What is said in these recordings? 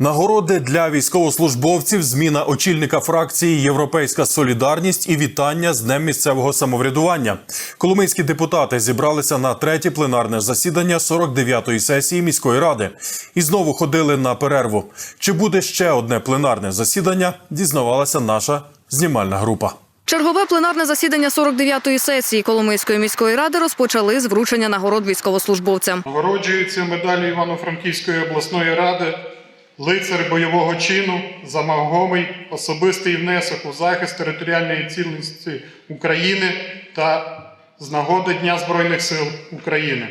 Нагороди для військовослужбовців, зміна очільника фракції Європейська Солідарність і вітання з Днем місцевого самоврядування. Коломийські депутати зібралися на третє пленарне засідання 49-ї сесії міської ради і знову ходили на перерву. Чи буде ще одне пленарне засідання? Дізнавалася наша знімальна група. Чергове пленарне засідання 49-ї сесії Коломийської міської ради розпочали з вручення нагород військовослужбовцям. Нагороджується медаллю Івано-Франківської обласної ради лицар бойового чину за вагомий особистий внесок у захист територіальної цілісності України та з нагоди Дня Збройних сил України.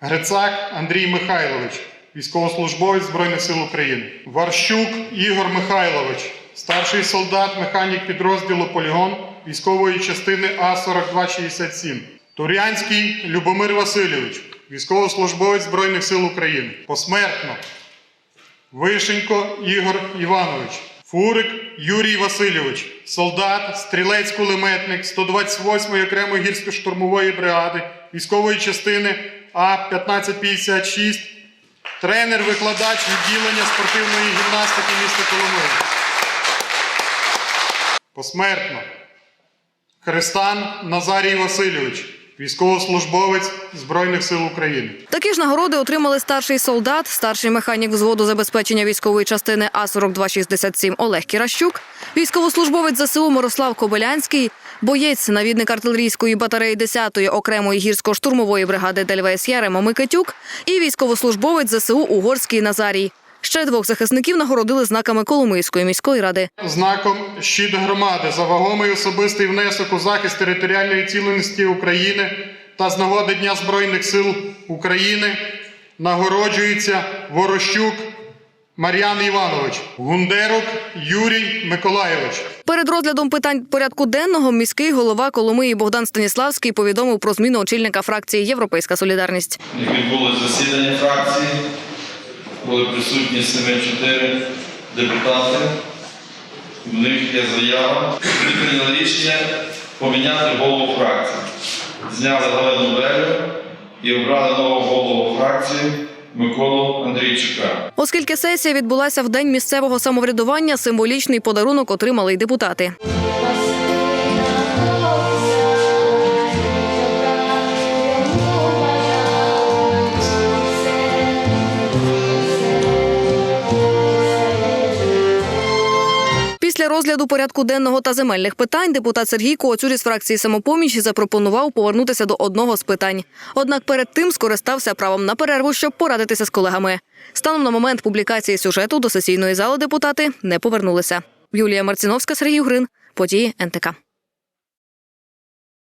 Грицак Андрій Михайлович, військовослужбовець Збройних сил України. Варщук Ігор Михайлович, старший солдат, механік підрозділу Полігон військової частини А4267. Турянський Любомир Васильович, військовослужбовець Збройних сил України. Посмертно. Вишенько Ігор Іванович, Фурик Юрій Васильович, солдат, стрілець-кулеметник 128-ї окремої гірсько-штурмової бригади військової частини А-1556, тренер-викладач відділення спортивної гімнастики міста Коломиї. Посмертно. Христан Назарій Васильович, військовослужбовець Збройних сил України. Такі ж нагороди отримали старший солдат, старший механік взводу забезпечення військової частини А-4267 Олег Кіращук, військовослужбовець ЗСУ Мирослав Кобилянський, боєць навідник артилерійської батареї 10-ї окремої гірсько-штурмової бригади ДЛВС Яремо Микитюк і військовослужбовець ЗСУ Угорський Назарій. Ще двох захисників нагородили знаками Коломийської міської ради. знаком щит громади за вагомий особистий внесок у захист територіальної цілісності України та з нагоди Дня Збройних сил України нагороджується Ворощук Мар'ян Іванович, Гундерук Юрій Миколайович. Перед розглядом питань порядку денного міський голова Коломиї Богдан Станіславський повідомив про зміну очільника фракції Європейська Солідарність. Відбулось засідання фракції, були присутні 7-4 депутати. В них є заява. Ми прийняли рішення поміняти голову фракції. Зняли Галину Белю і обрали нового голову фракції Миколу Андрійчука. Оскільки сесія відбулася в день місцевого самоврядування, символічний подарунок отримали й депутати. Розгляду порядку денного та земельних питань депутат Сергій Коцюр із фракції самопоміч запропонував повернутися до одного з питань. Однак перед тим скористався правом на перерву, щоб порадитися з колегами. Станом на момент публікації сюжету до сесійної зали депутати не повернулися. Юлія Марціновська, Сергій Грин, події НТК.